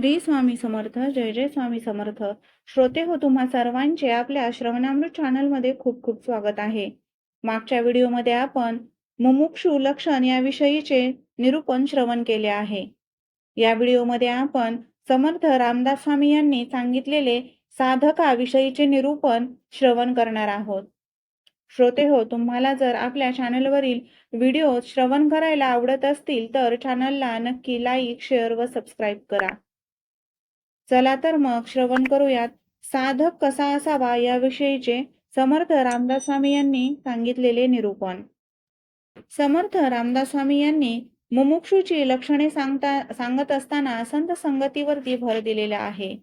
श्री स्वामी समर्थ जय जय स्वामी समर्थ. श्रोते हो तुम्हा सर्वांचे आपल्या श्रवणामृत चॅनलमध्ये खूप खूप स्वागत आहे. मागच्या व्हिडिओमध्ये आपण मुमुक्षु लक्षण याविषयीचे निरूपण श्रवण केले आहे. या व्हिडिओमध्ये आपण समर्थ रामदास स्वामी यांनी सांगितलेले साधकाविषयीचे निरूपण श्रवण करणार आहोत. श्रोते हो तुम्हाला जर आपल्या चॅनलवरील व्हिडिओ श्रवण करायला आवडत असतील तर चॅनलला नक्की लाईक शेअर व सबस्क्राईब करा. चला तर मग श्रवण करूयात. साधक कसा असावा याविषयीचे समर्थ रामदास स्वामी यांनी सांगितलेले निरूपण. समर्थ रामदास स्वामी यांनी मुमुक्षूची लक्षणे सांगता सांगत असताना संत संगतीवरती भर दिलेला आहे.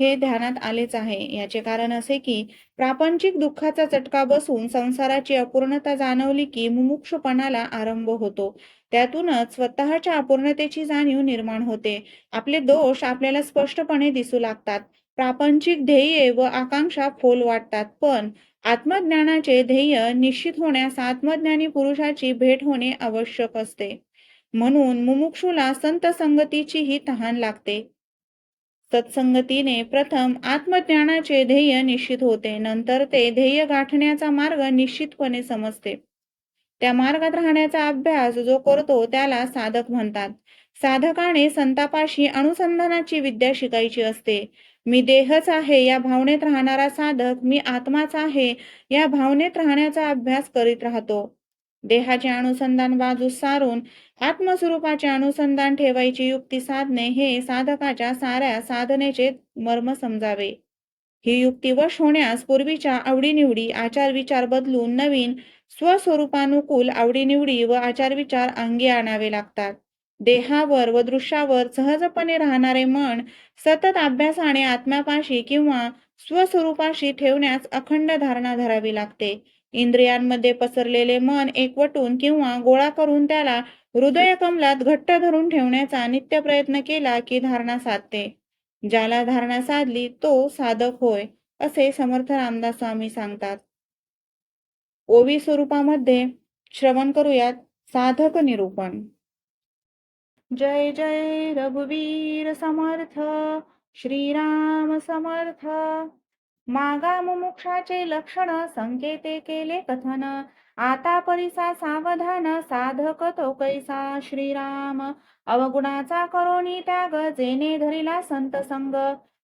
हे ध्यानात आलेच आहे. याचे कारण असे की प्रापंचिक दुःखाचा चटका बसून संसाराची अपूर्णता जाणवली की मुमुक्षपणाला आरंभ होतो. त्यातूनच स्वतःच्या अपूर्णतेची जाणीव निर्माण होते. आपले दोष आपल्याला स्पष्टपणे दिसू लागतात. प्रापंचिक ध्येये व आकांक्षा फोल वाटतात. पण आत्मज्ञानाचे ध्येय निश्चित होण्यास आत्मज्ञानी पुरुषाची भेट होणे आवश्यक असते. म्हणून मुमुक्षूला संत संगतीचीही तहान लागते. सत्संगतीने प्रथम आत्मज्ञानाचे ध्येय निश्चित होते. नंतर ते ध्येय गाठण्याचा मार्ग निश्चितपणे समजते. त्या मार्गात राहण्याचा अभ्यास जो करतो त्याला साधक म्हणतात. साधकाने संतापाशी अनुसंधानाची विद्या शिकायची असते. मी देहच आहे या भावनेत राहणारा साधक मी आत्माच आहे या भावनेत राहण्याचा अभ्यास करीत राहतो. देहाचे अनुसंधान बाजूस सारून आत्मस्वरूपाचे अनुसंधान ठेवायची युक्ती साधणे हे साधकाच्या साऱ्या साधनेचे मर्म समजावे. ही युक्ती वश होण्यास पूर्वीच्या आवडीनिवडी आचार विचार बदलून नवीन स्वस्वरूपानुकूल आवडीनिवडी व आचारविचार अंगी आणावे लागतात. देहावर व दृश्यावर सहजपणे राहणारे मन सतत अभ्यासाने आत्म्यापाशी किंवा स्वस्वरूपाशी ठेवण्यास अखंड धारणा धरावी लागते. इंद्रियांमध्ये पसरलेले मन एकवटून किंवा गोळा करून त्याला हृदय कमलात घट्ट धरून ठेवण्याचा नित्य प्रयत्न केला की धारणा साधते. ज्याला धारणा साधली तो साधक होय असे समर्थ रामदास स्वामी सांगतात. ओवी स्वरूपामध्ये श्रवण करूयात साधक निरूपण. जय जय रघुवीर समर्थ श्रीराम समर्थ. मागा मुमुक्षाचे लक्षण संकेते केले कथन. आता परिसा सावधान साधक तो कैसा श्रीराम. अवगुणाचा करोनी त्याग जेने धरिला संत संग.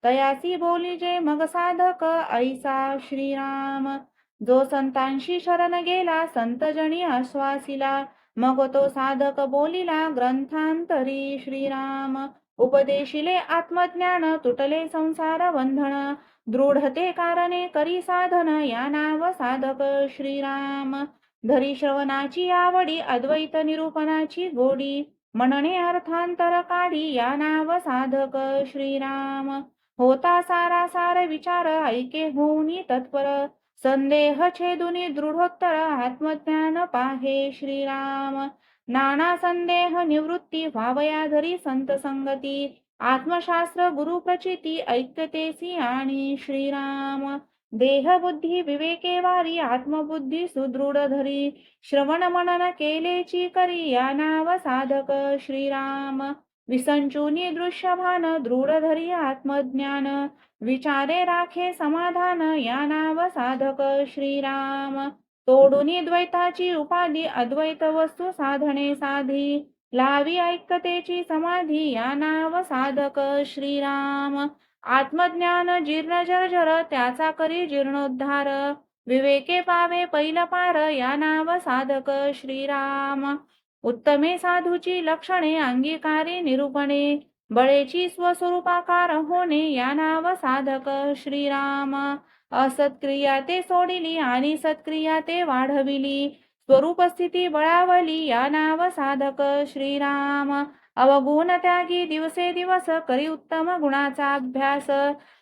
तयासी बोली जे मग साधक ऐसा श्रीराम. जो संतांशी शरण गेला संतजणी आश्वासिला. मग तो साधक बोलिला ग्रंथांतरी श्रीराम. उपदेशिले आत्मज्ञान तुटले संसार बंधन दृढते कारणे करी साधन या नाव साधक श्रीराम. धरी श्रवणाची आवडी अद्वैत निरूपणाची गोडी म्हणणे अर्थांतर काढी या नाव साधक श्रीराम. होता सारा सार विचार ऐके होऊनी तत्पर संदेह छेदुनी दृढोत्तर आत्मज्ञान पाहे श्रीराम. नाना संदेह निवृत्ती व्हावया धरी संत संगती आत्मशास्त्र गुरु प्रचिती ऐक्यतेसी आणि श्रीराम. देह बुद्धी विवेके वारी आत्मबुद्धी सुदृढ धरी श्रवण मनन केलेची करी या नाव साधक श्रीराम. विसंचुनी दृश्य भान दृढ धरी आत्मज्ञान. विचारे राखे समाधान या नाव साधक श्रीराम. तोडुनी द्वैताची उपाधी अद्वैत वस्तू साधने साधी. लावी ऐक्यतेची समाधी या नाव साधक श्रीराम. आत्मज्ञान जीर्ण जर्जर त्याचा करी जीर्णोद्धार. विवेके पावे पैल पार या नाव साधक श्रीराम. उत्तमे साधूची लक्षणे अंगीकारी निरूपणे. बळेची स्वस्वरूपाकार होणे या नाव साधक श्रीराम. असत्क्रिया ते सोडिली आणि सत्क्रिया ते वाढविली. स्वरूप स्थिती बळावली या नाव साधक श्रीराम. अवगुण त्यागी दिवसे दिवस करी उत्तम गुणाचा अभ्यास.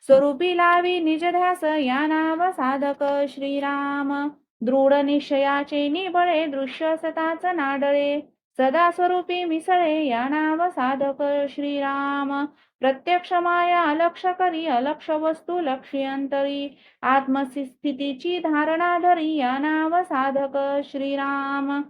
स्वरूपी लावी निज ध्यास या नाव साधक श्रीराम. दृढ निश्चयाचे निबळे दृश्य सताच नाडळे. सदा स्वरूपी मिसळे या नाव साधक श्रीराम. प्रत्यक्ष माया अलक्ष करी अलक्ष वस्तू लक्ष्यंतरी. आत्मस्थितीची धारणा धरी या नाव साधक श्रीराम.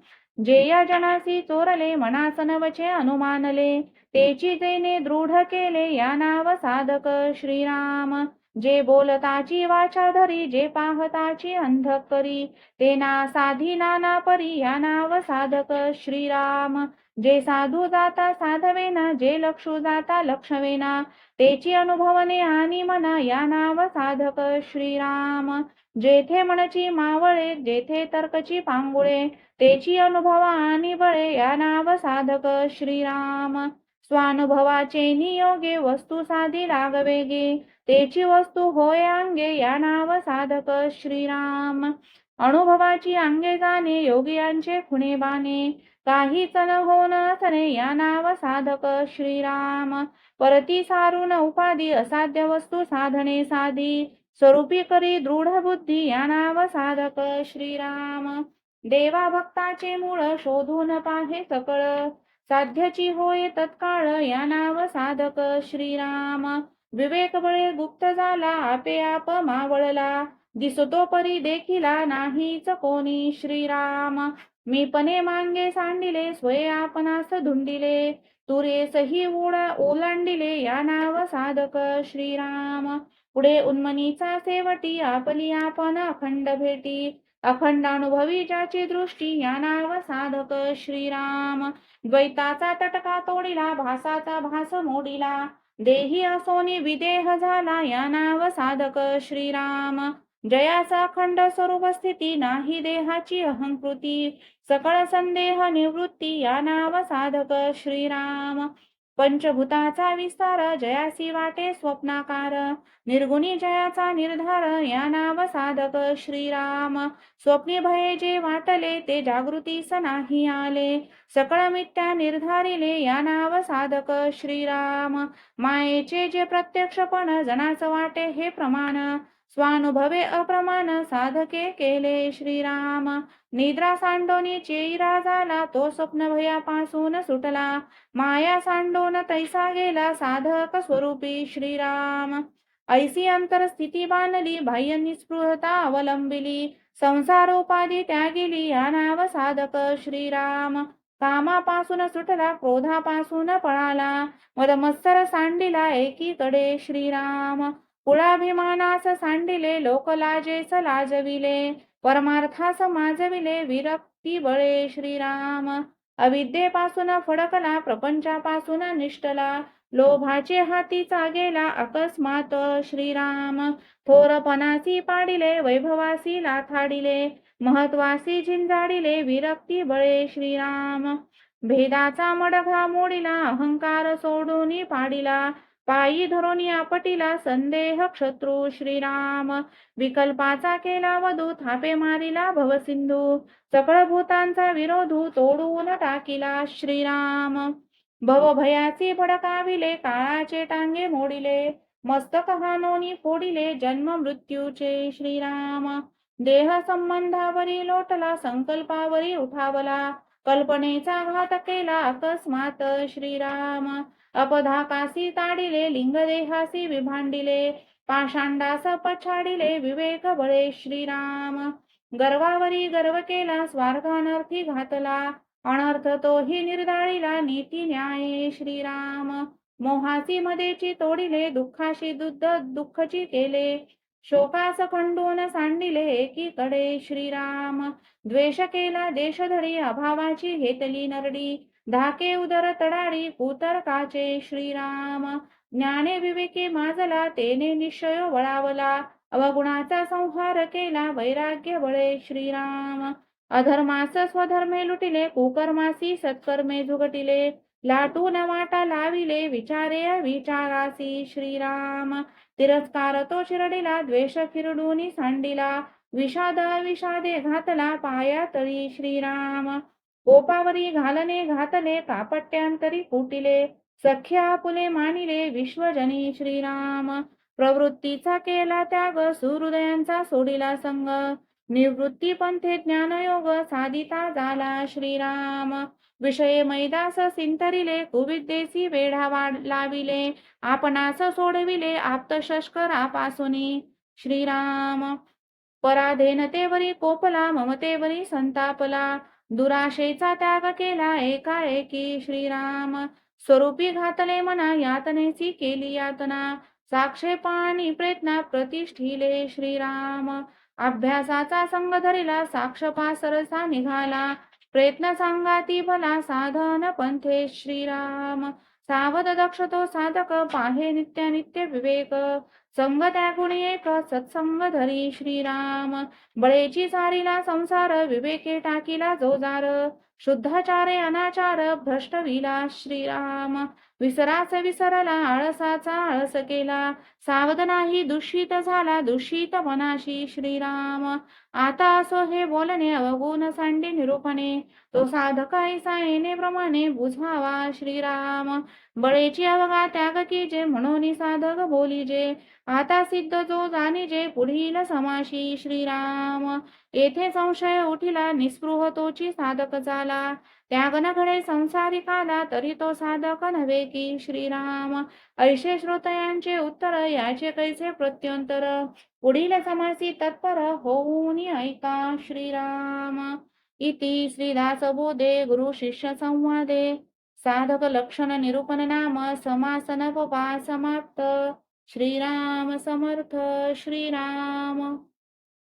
जे या जनासी चोरले मनासनवचे अनुमानले. तेची जैने दृढ केले या नाव साधक श्रीराम. जे बोलताची वाचा धरी जे पाहताची अंधक करी ते ना साधी नाना परी या नाव साधक श्रीराम. जे साधू जाता साधवेना जे लक्षू जाता लक्षवेना तेची अनुभवने आणि मना या नाव साधक श्रीराम. जेथे मनची मावळे जेथे तर्कची पांगुळे तेची अनुभव आणि बळे या नाव साधक श्रीराम. स्वानुभवाचे नियोगे वस्तू साधी लागवेगे. तेची वस्तू होय अंगे या नाव साधक श्रीराम. अनुभवाची अंगे जाणे योगियांचे खुणे बाणे. काहीच हो न होण असणे या नाव साधक श्रीराम. परती सारून उपाधी असाध्य वस्तू साधने साधी. स्वरूपी करी दृढ बुद्धी या नाव साधक श्रीराम. देवा भक्ताचे मूळ शोधून पाहे सकळ. साध्यची होय तत्काळ या नाव साधक श्रीराम. विवेक बळे गुप्त झाला आपे आप मावळला. दिसतो परी देखिला नाहीच कोणी श्रीराम. मी पणे मांगे सांडिले स्वय आपणास धुंडिले. तुरेसही उडा ओलांडिले या नाव साधक श्रीराम. पुढे उन्मनीचा सेवटी आपली आपण अखंड भेटी. अखंडानुभवी ज्याची दृष्टी या नाव साधक श्रीराम. द्वैताचा तटका तोडिला भासाचा भास मोडिला. देही असोनी विदेह झाला या नाव साधक श्रीराम. जयाचा अखंड स्वरूप स्थिती नाही देहाची अहंकृती. सकळ संदेह निवृत्ती या नाव साधक श्रीराम. पंचभूताचा विस्तार जयासी वाटे स्वप्नाकार निर्गुणी जयाचा निर्धार या नाव साधक श्रीराम. स्वप्नी भये जे वाटले ते जागृतीस नाही आले. सकळ मिथ्या निर्धारिले या नाव साधक श्रीराम. मायेचे जे प्रत्यक्षपण जनाच वाटे हे प्रमाण. स्वानुभवे अप्रमाण साधके केले श्रीराम. निद्रा सांडोनी चेईरा झाला तो स्वप्न भयापासून सुटला. माया सांडोन तैसा गेला साधक स्वरूपी श्रीराम. ऐसी अंतर स्थिती बांधली बाह्य निस्पृहता अवलंबिली. संसारोपाधी त्यागिली या नाव साधक श्रीराम. कामापासून सुटला क्रोधापासून पळाला. मदमत्सर सांडिला एकीकडे श्रीराम. कुळाभिमानास सांडिले लोकलाजेस लाजविले परमार्थास माजविले विरक्ती बळे श्रीराम. अविद्येपासून फडकला प्रपंचापासून निष्ठला लोभाचे हातीचा गेला अकस्मात श्रीराम. थोरपणासी पाडिले वैभवासी लाथाडिले महत्वासी झिंजाडिले विरक्ती बळे श्रीराम. भेदाचा मडघा मोडिला अहंकार सोडून पाडिला पायी धरून आपटीला संदेह शत्रू श्रीराम. विकल्पाचा केला वधू थापे मारिला भवसिंधू. सकळ भूतांचा विरोधू तोडून टाकिला श्रीराम. भवभयाची भडकाविले काळाचे टांगे मोडिले. मस्तक हानोनी फोडिले जन्म मृत्यूचे श्रीराम. देह संबंधावरी लोटला संकल्पावरी उठावला. कल्पनेचा घात केला अकस्मात. श्रीराम अपधाकासी ताडिले लिंगदेहासी विभांडिले पाषांडास पछाडिले विवेक बळे श्रीराम. गर्वावरी गर्व केला स्वार्थानर्थी घातला अनर्थ तोही निर्धाळीला नीती न्याय श्रीराम. मोहासी मदेची तोडिले दुःखाशी दुद्ध दुःखची केले शोकास खंडून सांडिले एकीकडे श्रीराम. द्वेष केला देशधडी अभावाची घेतली नरडी. धाके उदर तडाडी कुतर्काचे श्रीराम. ज्ञाने विवेके माजला तेने निश्चय वळावला. अवगुणाचा संहार केला वैराग्य बळे श्रीराम. अधर्मास स्वधर्मे लुटिले कुकर्मासी सत्कर्मे झुगटिले. लाटून वाटा लाविले विचारे विचारासी श्रीराम. तिरस्कार तो शिरडिला द्वेष खिरडूनी सांडिला. विषाद विषादे घातला पाया तळी श्रीराम. कोपावरी घालने घातले कापट्यांतरी फुटिले. सख्या पुले मानिले विश्वजनी श्रीराम. प्रवृत्तीचा केला त्याग सुहृदयांचा सोडिला संग. निवृत्ती पंथे ज्ञानयोग साधिता झाला श्रीराम. विषय मैदास सिंतरिले कुविद्येसी वेढा वाढ लाविले आपणास सोडविले आप्त शस्करापासुनी श्रीराम. पराधेनतेवरी कोपला ममतेवरी संतापला. दुराशेचा त्याग केला एकाएकी श्रीराम. स्वरूपी घातले मना यातनेची केली यातना. साक्षेपाणी प्रयत्ना प्रतिष्ठिले श्रीराम. अभ्यासाचा संग धरिला साक्षपा सरसा निघाला. प्रयत्न सांगाती भला साधन पंथे श्रीराम. सावध दक्ष तो साधक पाहे नित्य नित्य विवेक. संग त्या गुणी एक सत्संग धरी श्रीराम. बळेची सारीला संसार विवेके टाकीला जोजार. शुद्धाचारे अनाचार भ्रष्ट विला श्रीराम. विसरास विसरला आळसाचा आळस केला. सावध नाही दूषित झाला दूषित मनाशी श्रीराम. आता असो हे बोलणे अवगुण सांडे निरूपणे. तो साधक ऐसा येणे प्रमाणे बुझावा श्रीराम. बळेची अवगा त्याग की जे म्हणून साधक बोली जे. आता सिद्ध जो जाणीजे पुढील समाशी श्रीराम. येथे संशय उठिला निस्पृह तोची साधक झाला त्याग न घडे संसारिकाला तरी तो साधक नव्हे की श्रीराम. ऐशे श्रोतयांचे उत्तर याचे कैसे प्रत्यंतर पुढील समासी तत्पर होऊन ऐका श्रीराम. इति श्रीदासबोधे गुरु शिष्य संवादे. साधक लक्षण निरूपण नाम समासन समाप्त श्रीराम समर्थ श्रीराम।